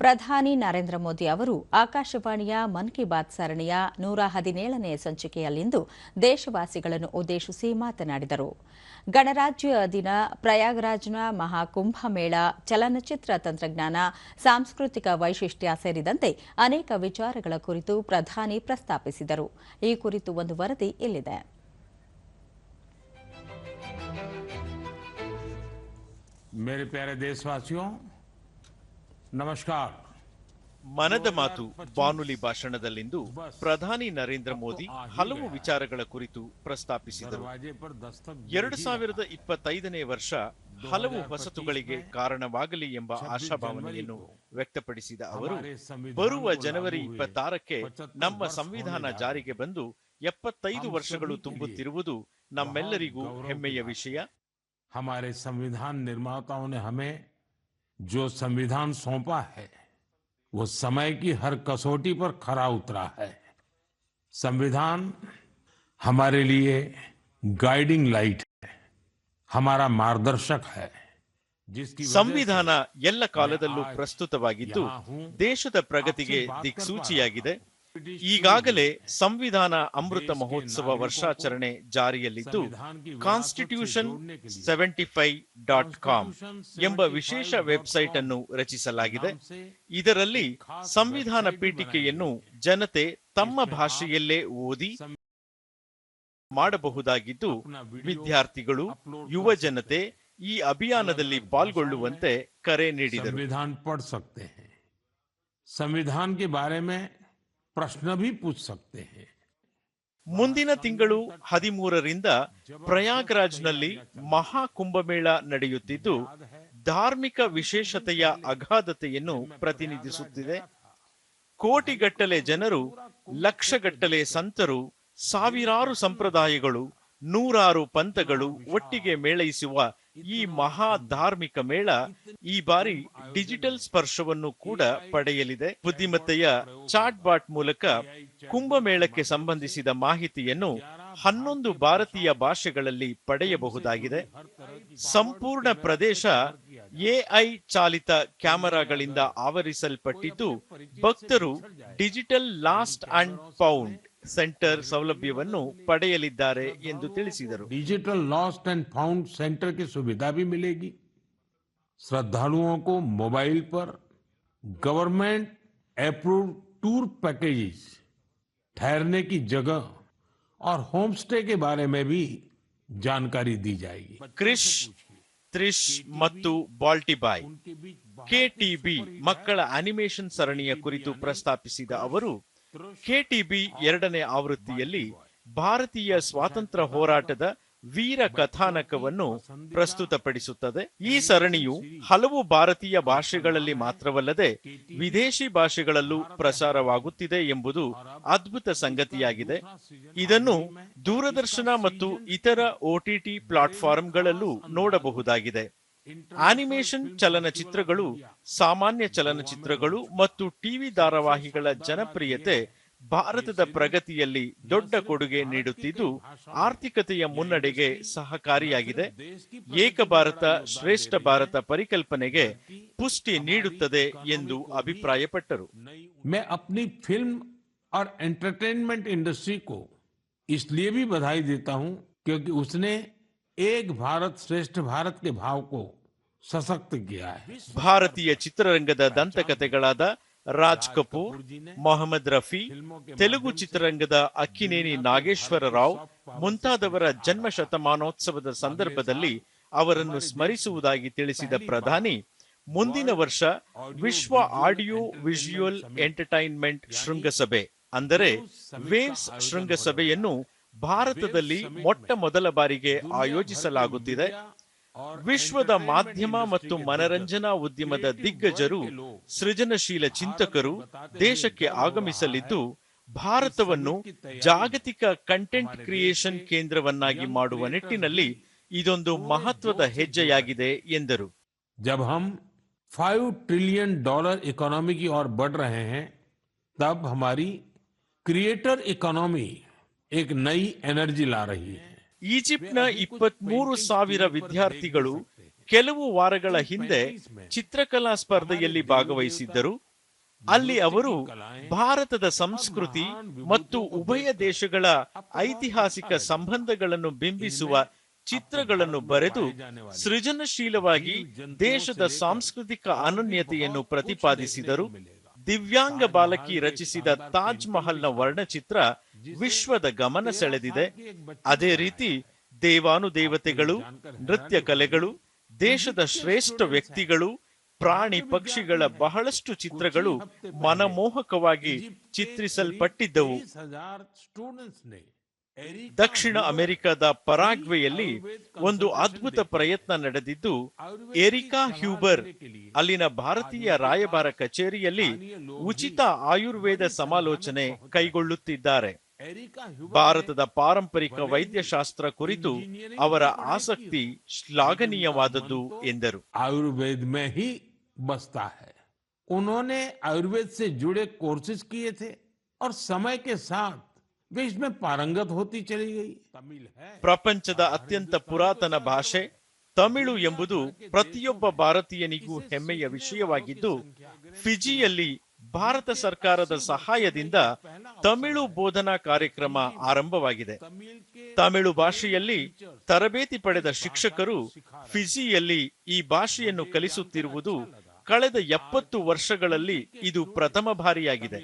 ಪ್ರಧಾನಿ ನರೇಂದ್ರ ಮೋದಿ ಅವರು ಆಕಾಶವಾಣಿಯ ಮನ್ ಕಿ ಬಾತ್ ಸರಣಿಯ ನೂರ ಹದಿನೇಳನೇ ಸಂಚಿಕೆಯಲ್ಲಿಂದು ದೇಶವಾಸಿಗಳನ್ನು ಉದ್ದೇಶಿಸಿ ಮಾತನಾಡಿದರು ಗಣರಾಜ್ಯ ದಿನ ಪ್ರಯಾಗ್ರಾಜ್ನ ಮಹಾಕುಂಭಮೇಳ ಚಲನಚಿತ್ರ ತಂತ್ರಜ್ಞಾನ ಸಾಂಸ್ಕೃತಿಕ ವೈಶಿಷ್ಟ್ಯ ಸೇರಿದಂತೆ ಅನೇಕ ವಿಚಾರಗಳ ಕುರಿತು ಪ್ರಧಾನಿ ಪ್ರಸ್ತಾಪಿಸಿದರು ಈ ಕುರಿತು ಒಂದು ವರದಿ ಇಲ್ಲಿದೆ मेरे प्यारे देशवासियों नमस्कार ಮನದ ಮಾತು ಬಾನುಲಿ ಭಾಷಣದಲ್ಲಿಂದು ಪ್ರಧಾನಿ ನರೇಂದ್ರ ಮೋದಿ ಹಲವು ವಿಚಾರಗಳ ಕುರಿತು ಪ್ರಸ್ತಾಪಿಸಿದರು दरवाजे पर दस्तक ಎರಡು ಸಾವಿರದ ಇಪ್ಪತ್ತೈದನೇ ವರ್ಷ ಹಲವು ಹೊಸತುಗಳಿಗೆ ಕಾರಣವಾಗಲಿ ಎಂಬ ಆಶಾಭಾವನೆಯನ್ನು ವ್ಯಕ್ತಪಡಿಸಿದ ಅವರು ಬರುವ ಜನವರಿ ಇಪ್ಪತ್ತಾರಕ್ಕೆ ನಮ್ಮ ಸಂವಿಧಾನ ಜಾರಿಗೆ ಬಂದು ಎಪ್ಪತ್ತೈದು ವರ್ಷಗಳು ತುಂಬುತ್ತಿರುವುದು ನಮ್ಮೆಲ್ಲರಿಗೂ ಹೆಮ್ಮೆಯ ವಿಷಯ हमारे संविधान निर्माताओं ने हमें जो संविधान सौंपा है वो समय की हर कसौटी पर खरा उतरा है संविधान हमारे लिए गाइडिंग लाइट है हमारा मार्गदर्शक है जिसकी वजह से ಸಂವಿಧಾನ ಎಲ್ಲ ಕಾಲದಲ್ಲೂ ಪ್ರಸ್ತುತವಾಗಿದ್ದು ದೇಶದ ಪ್ರಗತಿಗೆ ದಿಕ್ಸೂಚಿಯಾಗಿದೆ ಈಗಾಗಲೇ ಸಂವಿಧಾನ ಅಮೃತ ಮಹೋತ್ಸವ ವರ್ಷಾಚರಣೆ ಜಾರಿಯಲ್ಲಿದ್ದು constitution seventy five dot com ಎಂಬ ವಿಶೇಷ ವೆಬ್ಸೈಟ್ ಅನ್ನು ರಚಿಸಲಾಗಿದೆ. ಇದರಲ್ಲಿ ಸಂವಿಧಾನ ಪೀಠಿಕೆಯನ್ನು ಜನತೆ ತಮ್ಮ ಭಾಷೆಯಲ್ಲೇ ಓದಿ ಮಾಡಬಹುದಾಗಿದ್ದು, ವಿದ್ಯಾರ್ಥಿಗಳು, ಯುವ ಜನತೆ ಈ ಅಭಿಯಾನದಲ್ಲಿ ಪಾಲ್ಗೊಳ್ಳುವಂತೆ ಕರೆ ನೀಡಿದರು. ಸಂವಿಧಾನ ಪ್ರಶ್ನ ಭೀ ಮುಂದಿನ ತಿಂಗಳು ಹದಿಮೂರರಿಂದ ಪ್ರಯಾಗ್ರಾಜ್ನಲ್ಲಿ ಮಹಾಕುಂಭಮೇಳ ನಡೆಯುತ್ತಿದ್ದು, ಧಾರ್ಮಿಕ ವಿಶೇಷತೆಯ ಅಗಾಧತೆಯನ್ನು ಪ್ರತಿನಿಧಿಸುತ್ತಿದೆ. ಕೋಟಿಗಟ್ಟಲೆ ಜನರು, ಲಕ್ಷಗಟ್ಟಲೆ ಸಂತರು, ಸಾವಿರಾರು ಸಂಪ್ರದಾಯಗಳು, ನೂರಾರು ಪಂಥಗಳು ಒಟ್ಟಿಗೆ ಮೇಳೈಸುವ ಈ ಮಹಾ ಧಾರ್ಮಿಕ ಮೇಳ ಈ ಬಾರಿ ಡಿಜಿಟಲ್ ಸ್ಪರ್ಶವನ್ನು ಕೂಡ ಪಡೆಯಲಿದೆ. ಬುದ್ಧಿಮತ್ತೆಯ ಚಾಟ್ ಬಾಟ್ ಮೂಲಕ ಕುಂಭಮೇಳಕ್ಕೆ ಸಂಬಂಧಿಸಿದ ಮಾಹಿತಿಯನ್ನು ಹನ್ನೊಂದು ಭಾರತೀಯ ಭಾಷೆಗಳಲ್ಲಿ ಪಡೆಯಬಹುದಾಗಿದೆ. ಸಂಪೂರ್ಣ ಪ್ರದೇಶ ಎಐ ಚಾಲಿತ ಕ್ಯಾಮೆರಾಗಳಿಂದ ಆವರಿಸಲ್ಪಟ್ಟಿದ್ದು, ಭಕ್ತರು digital lost and found centre ಸೌಲಭ್ಯವನ್ನು ಪಡೆಯಲಿದ್ದಾರೆ ಎಂದು ತಿಳಿಸಿದರು digital lost and found centre की सुविधा भी मिलेगी श्रद्धालुओं को मोबाइल पर गवर्नमेंट अप्रूव टूर पैकेजेस ठहरने की जगह और होम स्टे के बारे में भी जानकारी दी जाएगी ಕ್ರಿಶ್ ತ್ರಿಶ್ ಮತ್ತು ಬಾಲ್ಟಿಬಾಯ್ ಕೆಟಿಬಿ ಮಕ್ಕಳ ಅನಿಮೇಷನ್ ಸರಣಿಯ ಕುರಿತು ಪ್ರಸ್ತಾಪಿಸಿದ ಅವರು ಕೆಟಿಬಿ ಎರಡನೇ ಆವೃತ್ತಿಯಲ್ಲಿ ಭಾರತೀಯ ಸ್ವಾತಂತ್ರ್ಯ ಹೋರಾಟದ ವೀರ ಕಥಾನಕವನ್ನು ಪ್ರಸ್ತುತಪಡಿಸುತ್ತದೆ. ಈ ಸರಣಿಯು ಹಲವು ಭಾರತೀಯ ಭಾಷೆಗಳಲ್ಲಿ ಮಾತ್ರವಲ್ಲದೆ ವಿದೇಶಿ ಭಾಷೆಗಳಲ್ಲೂ ಪ್ರಸಾರವಾಗುತ್ತಿದೆ ಎಂಬುದು ಅದ್ಭುತ ಸಂಗತಿಯಾಗಿದೆ. ಇದನ್ನು ದೂರದರ್ಶನ ಮತ್ತು ಇತರ ಒಟಿಟಿ ಪ್ಲಾಟ್ಫಾರ್ಮ್ಗಳಲ್ಲೂ ನೋಡಬಹುದಾಗಿದೆ. ಆನಿಮೇಷನ್ ಚಲನಚಿತ್ರಗಳು ಸಾಮಾನ್ಯ ಚಲನಚಿತ್ರಗಳು ಮತ್ತು ಟಿವಿ ಧಾರಾವಾಹಿಗಳ ಜನಪ್ರಿಯತೆ ಭಾರತದ ಪ್ರಗತಿಯಲ್ಲಿ ದೊಡ್ಡ ಕೊಡುಗೆ ನೀಡುತ್ತಿದ್ದು ಆರ್ಥಿಕತೆಯ ಮುನ್ನಡೆಗೆ ಸಹಕಾರಿಯಾಗಿದೆ ಏಕ ಭಾರತ ಶ್ರೇಷ್ಠ ಭಾರತ ಪರಿಕಲ್ಪನೆಗೆ ಪುಷ್ಟಿ ನೀಡುತ್ತದೆ ಎಂದು ಅಭಿಪ್ರಾಯಪಟ್ಟರು मैं अपनी फिल्म और एंटरटेनमेंट इंडस्ट्री को इसलिए भी बधाई देता हूं क्योंकि उसने एक भारत श्रेष्ठ भारत के भाव को सशक्त किया है ಭಾರತೀಯ ಚಿತ್ರರಂಗದ ದಂತಕಥೆಗಳಾದ ರಾಜ್ ಕಪೂರ್ ಮೊಹಮ್ಮದ್ ರಫಿ ತೆಲುಗು ಚಿತ್ರರಂಗದ ಅಕ್ಕಿನೇನಿ ನಾಗೇಶ್ವರ ರಾವ್ ಮುಂತಾದವರ ಜನ್ಮ ಶತಮಾನೋತ್ಸವದ ಸಂದರ್ಭದಲ್ಲಿ ಅವರನ್ನು ಸ್ಮರಿಸುವುದಾಗಿ ತಿಳಿಸಿದ ಪ್ರಧಾನಿ ಮುಂದಿನ ವರ್ಷ ವಿಶ್ವ ಆಡಿಯೋ ವಿಜುವಲ್ ಎಂಟರ್ಟೈನ್ಮೆಂಟ್ ಶೃಂಗಸಭೆ ಅಂದರೆ ವೇವ್ಸ್ ಶೃಂಗಸಭೆಯನ್ನು ಭಾರತದಲ್ಲಿ ಮೊಟ್ಟ ಮೊದಲ ಬಾರಿಗೆ ಆಯೋಜಿಸಲಾಗುತ್ತಿದೆ ವಿಶ್ವದ ಮಾಧ್ಯಮ ಮತ್ತು ಮನರಂಜನಾ ಉದ್ಯಮದ ದಿಗ್ಗಜರು ಸೃಜನಶೀಲ ಚಿಂತಕರು ದೇಶಕ್ಕೆ ಆಗಮಿಸಲಿದ್ದು ಭಾರತವನ್ನು ಜಾಗತಿಕ ಕಂಟೆಂಟ್ ಕ್ರಿಯೇಷನ್ ಕೇಂದ್ರವನ್ನಾಗಿ ಮಾಡುವ ನಿಟ್ಟಿನಲ್ಲಿ ಇದೊಂದು ಮಹತ್ವದ ಹೆಜ್ಜೆಯಾಗಿದೆ ಎಂದರು जब हम फाइव ट्रिलियन डॉलर इकोनॉमी की ओर बढ़ रहे हैं तब हमारी क्रिएटर इकोनॉमी एक नई एनर्जी ला रही है ಈಜಿಪ್ಟ್ನ ಇಪ್ಪತ್ಮೂರು ಸಾವಿರ ವಿದ್ಯಾರ್ಥಿಗಳು ಕೆಲವು ವಾರಗಳ ಹಿಂದೆ ಚಿತ್ರಕಲಾ ಸ್ಪರ್ಧೆಯಲ್ಲಿ ಭಾಗವಹಿಸಿದ್ದರು ಅಲ್ಲಿ ಅವರು ಭಾರತದ ಸಂಸ್ಕೃತಿ ಮತ್ತು ಉಭಯ ದೇಶಗಳ ಐತಿಹಾಸಿಕ ಸಂಬಂಧಗಳನ್ನು ಬಿಂಬಿಸುವ ಚಿತ್ರಗಳನ್ನು ಬರೆದು ಸೃಜನಶೀಲವಾಗಿ ದೇಶದ ಸಾಂಸ್ಕೃತಿಕ ಅನನ್ಯತೆಯನ್ನು ಪ್ರತಿಪಾದಿಸಿದರು ದಿವ್ಯಾಂಗ ಬಾಲಕಿ ರಚಿಸಿದ ತಾಜ್ ಮಹಲ್ನ ವರ್ಣಚಿತ್ರ ವಿಶ್ವದ ಗಮನ ಸೆಳೆದಿದೆ. ಅದೇ ರೀತಿ ದೇವಾನುದೇವತೆಗಳು ನೃತ್ಯ ಕಲೆಗಳು ದೇಶದ ಶ್ರೇಷ್ಠ ವ್ಯಕ್ತಿಗಳು ಪ್ರಾಣಿ ಪಕ್ಷಿಗಳ ಬಹಳಷ್ಟು ಚಿತ್ರಗಳು ಮನಮೋಹಕವಾಗಿ ಚಿತ್ರಿಸಲ್ಪಟ್ಟಿದ್ದವು. ದಕ್ಷಿಣ ಅಮೆರಿಕದ ಪರಾಗ್ವೆಯಲ್ಲಿ ಒಂದು ಅದ್ಭುತ ಪ್ರಯತ್ನ ನಡೆದಿದ್ದು ಎರಿಕಾ ಹ್ಯೂಬರ್ ಅಲ್ಲಿನ ಭಾರತೀಯ ರಾಯಭಾರ ಕಚೇರಿಯಲ್ಲಿ ಉಚಿತ ಆಯುರ್ವೇದ ಸಮಾಲೋಚನೆ ಕೈಗೊಳ್ಳುತ್ತಿದ್ದಾರೆ ಭಾರತದ ಪಾರಂಪರಿಕ ವೈದ್ಯಶಾಸ್ತ್ರ ಕುರಿತು ಅವರ ಆಸಕ್ತಿ ಶ್ಲಾಘನೀಯವಾದದ್ದು ಎಂದರು आयुर्वेद में ही बसता है उन्होंने आयुर्वेद से जुड़े कोर्सेज किए थे और समय के साथ ಪ್ರಪಂಚದ ಅತ್ಯಂತ ಪುರಾತನ ಭಾಷೆ ತಮಿಳು ಎಂಬುದು ಪ್ರತಿಯೊಬ್ಬ ಭಾರತೀಯನಿಗೂ ಹೆಮ್ಮೆಯ ವಿಷಯವಾಗಿದ್ದು ಫಿಜಿಯಲ್ಲಿ ಭಾರತ ಸರ್ಕಾರದ ಸಹಾಯದಿಂದ ತಮಿಳು ಬೋಧನಾ ಕಾರ್ಯಕ್ರಮ ಆರಂಭವಾಗಿದೆ. ತಮಿಳು ಭಾಷೆಯಲ್ಲಿ ತರಬೇತಿ ಪಡೆದ ಶಿಕ್ಷಕರು ಫಿಜಿಯಲ್ಲಿ ಈ ಭಾಷೆಯನ್ನು ಕಲಿಸುತ್ತಿರುವುದು ಕಳೆದ ಎಪ್ಪತ್ತು ವರ್ಷಗಳಲ್ಲಿ ಇದು ಪ್ರಥಮ ಬಾರಿಯಾಗಿದೆ.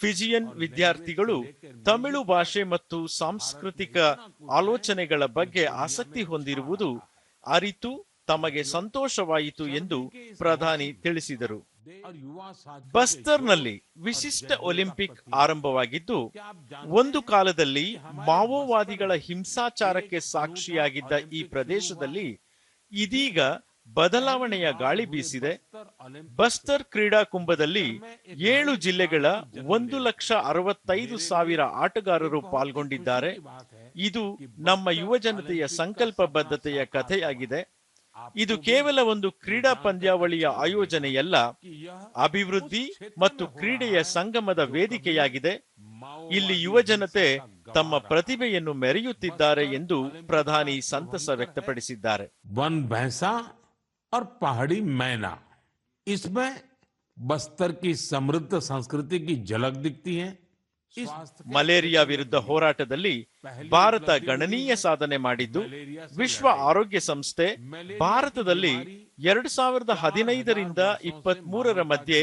ಫಿಜಿಯನ್ ವಿದ್ಯಾರ್ಥಿಗಳು ತಮಿಳು ಭಾಷೆ ಮತ್ತು ಸಾಂಸ್ಕೃತಿಕ ಆಲೋಚನೆಗಳ ಬಗ್ಗೆ ಆಸಕ್ತಿ ಹೊಂದಿರುವುದು ಅರಿತು, ತಮಗೆ ಸಂತೋಷವಾಯಿತು ಎಂದು ಪ್ರಧಾನಿ ತಿಳಿಸಿದರು. ಬಸ್ತರ್ನಲ್ಲಿ ವಿಶಿಷ್ಟ ಒಲಿಂಪಿಕ್ ಆರಂಭವಾಗಿದ್ದು, ಒಂದು ಕಾಲದಲ್ಲಿ ಮಾವೋವಾದಿಗಳ ಹಿಂಸಾಚಾರಕ್ಕೆ ಸಾಕ್ಷಿಯಾಗಿದ್ದ ಈ ಪ್ರದೇಶದಲ್ಲಿ ಇದೀಗ ಬದಲಾವಣೆಯ ಗಾಳಿ ಬೀಸಿದೆ. ಬಸ್ತರ್ ಕ್ರೀಡಾ ಕುಂಭದಲ್ಲಿ ಏಳು ಜಿಲ್ಲೆಗಳ ಒಂದು ಲಕ್ಷ ಅರವತ್ತೈದು ಸಾವಿರ ಆಟಗಾರರು ಪಾಲ್ಗೊಂಡಿದ್ದಾರೆ. ಇದು ನಮ್ಮ ಯುವ ಜನತೆಯ ಸಂಕಲ್ಪ ಬದ್ಧತೆಯ ಕಥೆಯಾಗಿದೆ. ಇದು ಕೇವಲ ಒಂದು ಕ್ರೀಡಾ ಪಂದ್ಯಾವಳಿಯ ಆಯೋಜನೆಯಲ್ಲ, ಅಭಿವೃದ್ಧಿ ಮತ್ತು ಕ್ರೀಡೆಯ ಸಂಗಮದ ವೇದಿಕೆಯಾಗಿದೆ. ಇಲ್ಲಿ ಯುವ ಜನತೆ ತಮ್ಮ ಪ್ರತಿಭೆಯನ್ನು ಮೆರೆಯುತ್ತಿದ್ದಾರೆ ಎಂದು ಪ್ರಧಾನಿ ಸಂತಸ ವ್ಯಕ್ತಪಡಿಸಿದ್ದಾರೆ. और पहाड़ी मैना इसमें बस्तर की समृद्ध संस्कृति की झलक दिखती है स्वास्थ्य के ಮಲೇರಿಯಾ ವಿರುದ್ಧ ಹೋರಾಟದಲ್ಲಿ ಭಾರತ ಗಣನೀಯ ಸಾಧನೆ ಮಾಡಿದ್ದು ವಿಶ್ವ ಆರೋಗ್ಯ ಸಂಸ್ಥೆ ಭಾರತದಲ್ಲಿ ಎರಡು ಸಾವಿರದ ಹದಿನೈದರಿಂದ ಇಪ್ಪತ್ತ್ ಮೂರರ ಮಧ್ಯೆ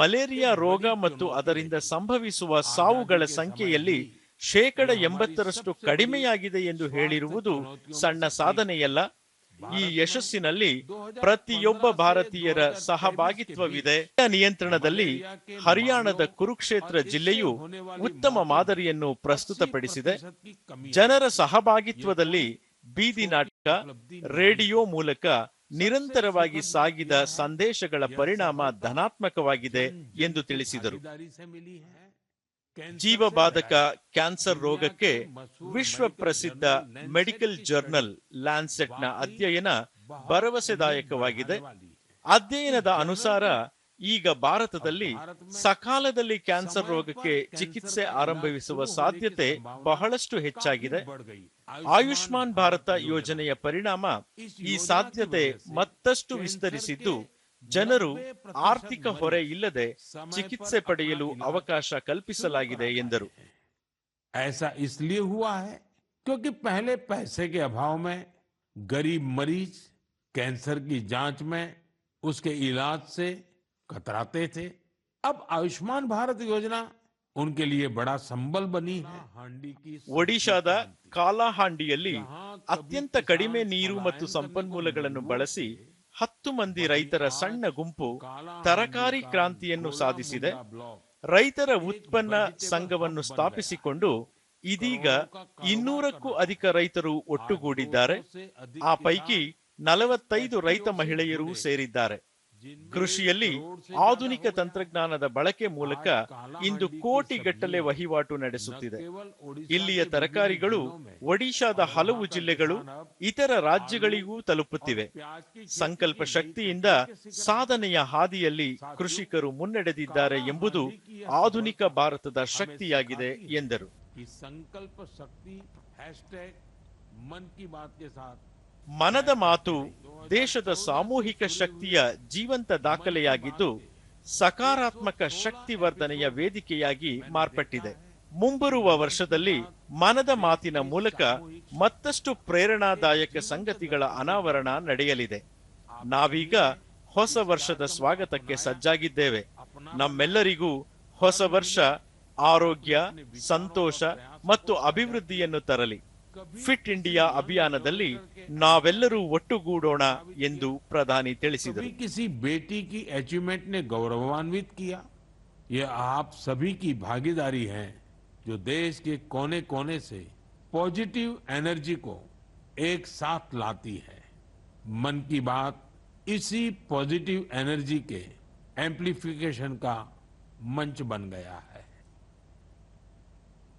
ಮಲೇರಿಯಾ ರೋಗ ಮತ್ತು ಅದರಿಂದ ಸಂಭವಿಸುವ ಸಾವುಗಳ ಸಂಖ್ಯೆಯಲ್ಲಿ ಶೇಕಡ ಎಂಬತ್ತರಷ್ಟು ಕಡಿಮೆಯಾಗಿದೆ ಎಂದು ಹೇಳಿರುವುದು ಸಣ್ಣ ಸಾಧನೆಯಲ್ಲ ಈ ಯಶಸ್ಸಿನಲ್ಲಿ ಪ್ರತಿಯೊಬ್ಬ ಭಾರತೀಯರ ಸಹಭಾಗಿತ್ವವಿದೆ. ನಿಯಂತ್ರಣದಲ್ಲಿ ಹರಿಯಾಣದ ಕುರುಕ್ಷೇತ್ರ ಜಿಲ್ಲೆಯು ಉತ್ತಮ ಮಾದರಿಯನ್ನು ಪ್ರಸ್ತುತಪಡಿಸಿದೆ. ಜನರ ಸಹಭಾಗಿತ್ವದಲ್ಲಿ ಬೀದಿ ನಾಟಕ, ರೇಡಿಯೋ ಮೂಲಕ ನಿರಂತರವಾಗಿ ಸಾಗಿದ ಸಂದೇಶಗಳ ಪರಿಣಾಮ ಧನಾತ್ಮಕವಾಗಿದೆ ಎಂದು ತಿಳಿಸಿದರು. ಜೀವಬಾಧಕ ಕ್ಯಾನ್ಸರ್ ರೋಗಕ್ಕೆ ವಿಶ್ವ ಪ್ರಸಿದ್ಧ ಮೆಡಿಕಲ್ ಜರ್ನಲ್ ಲ್ಯಾನ್ಸೆಟ್ನ ಅಧ್ಯಯನ ಭರವಸೆದಾಯಕವಾಗಿದೆ. ಅಧ್ಯಯನದ ಅನುಸಾರ ಈಗ ಭಾರತದಲ್ಲಿ ಸಕಾಲದಲ್ಲಿ ಕ್ಯಾನ್ಸರ್ ರೋಗಕ್ಕೆ ಚಿಕಿತ್ಸೆ ಆರಂಭಿಸುವ ಸಾಧ್ಯತೆ ಬಹಳಷ್ಟು ಹೆಚ್ಚಾಗಿದೆ. ಆಯುಷ್ಮಾನ್ ಭಾರತ ಯೋಜನೆಯ ಪರಿಣಾಮ ಈ ಸಾಧ್ಯತೆ ಮತ್ತಷ್ಟು ವಿಸ್ತರಿಸಿದ್ದು ಜನರು ಆರ್ಥಿಕ ಹೊರೆ ಇಲ್ಲದೆ ಚಿಕಿತ್ಸೆ ಪಡೆಯಲು ಅವಕಾಶ ಕಲ್ಪಿಸಲಾಗಿದೆ ಎಂದರು ऐसा इसलिए हुआ है क्योंकि पहले पैसे के अभाव में गरीब मरीज कैंसर की जांच में उसके इलाज से कतराते थे अब आयुष्मान भारत योजना उनके लिए बड़ा संबल बनी है हांडी की ಒಡಿಶಾದ ಕಾಲಾಹಾಂಡಿಯಲ್ಲಿ ಅತ್ಯಂತ ಕಡಿಮೆ ನೀರು ಮತ್ತು ಸಂಪನ್ಮೂಲಗಳನ್ನು ಬಳಸಿ ಹತ್ತು ಮಂದಿ ರೈತರ ಸಣ್ಣ ಗುಂಪು ತರಕಾರಿ ಕ್ರಾಂತಿಯನ್ನು ಸಾಧಿಸಿದೆ. ರೈತರ ಉತ್ಪನ್ನ ಸಂಘವನ್ನು ಸ್ಥಾಪಿಸಿಕೊಂಡು ಇದೀಗ ಇನ್ನೂರಕ್ಕೂ ಅಧಿಕ ರೈತರು ಒಟ್ಟುಗೂಡಿದ್ದಾರೆ. ಆ ಪೈಕಿ ನಲವತ್ತೈದು ರೈತ ಮಹಿಳೆಯರು ಸೇರಿದ್ದಾರೆ. ಕೃಷಿಯಲ್ಲಿ ಆಧುನಿಕ ತಂತ್ರಜ್ಞಾನದ ಬಳಕೆ ಮೂಲಕ ಇಂದು ಕೋಟಿಗಟ್ಟಲೆ ವಹಿವಾಟು ನಡೆಸುತ್ತಿದೆ. ಇಲ್ಲಿಯ ತರಕಾರಿಗಳು ಒಡಿಶಾದ ಹಲವು ಜಿಲ್ಲೆಗಳು, ಇತರ ರಾಜ್ಯಗಳಿಗೂ ತಲುಪುತ್ತಿವೆ. ಸಂಕಲ್ಪ ಶಕ್ತಿಯಿಂದ ಸಾಧನೆಯ ಹಾದಿಯಲ್ಲಿ ಕೃಷಿಕರು ಮುನ್ನಡೆದಿದ್ದಾರೆ ಎಂಬುದು ಆಧುನಿಕ ಭಾರತದ ಶಕ್ತಿಯಾಗಿದೆ ಎಂದರು. ಈ ಸಂಕಲ್ಪ ಶಕ್ತಿ ಮನದ ಮಾತು ದೇಶದ ಸಾಮೂಹಿಕ ಶಕ್ತಿಯ ಜೀವಂತ ದಾಖಲೆಯಾಗಿದ್ದು, ಸಕಾರಾತ್ಮಕ ಶಕ್ತಿ ವರ್ಧನೆಯ ವೇದಿಕೆಯಾಗಿ ಮಾರ್ಪಟ್ಟಿದೆ. ಮುಂಬರುವ ವರ್ಷದಲ್ಲಿ ಮನದ ಮಾತಿನ ಮೂಲಕ ಮತ್ತಷ್ಟು ಪ್ರೇರಣಾದಾಯಕ ಸಂಗತಿಗಳ ಅನಾವರಣ ನಡೆಯಲಿದೆ. ನಾವೀಗ ಹೊಸ ವರ್ಷದ ಸ್ವಾಗತಕ್ಕೆ ಸಜ್ಜಾಗಿದ್ದೇವೆ. ನಮ್ಮೆಲ್ಲರಿಗೂ ಹೊಸ ವರ್ಷ ಆರೋಗ್ಯ, ಸಂತೋಷ ಮತ್ತು ಅಭಿವೃದ್ಧಿಯನ್ನು ತರಲಿ. ಫಿಟ್ ಇಂಡಿಯಾ ಅಭಿಯಾನದಲ್ಲಿ ನಾವೆಲ್ಲರೂ ಒಟ್ಟುಗೂಡೋಣ ಎಂದು ಪ್ರಧಾನಿ ತಿಳಿಸಿದರು कभी किसी बेटी की अचीवमेंट ने गौरवान्वित किया ये आप सभी की भागीदारी है जो देश के कोने कोने से पॉजिटिव एनर्जी को एक साथ लाती है मन की बात इसी पॉजिटिव एनर्जी के एम्प्लीफिकेशन का मंच बन गया है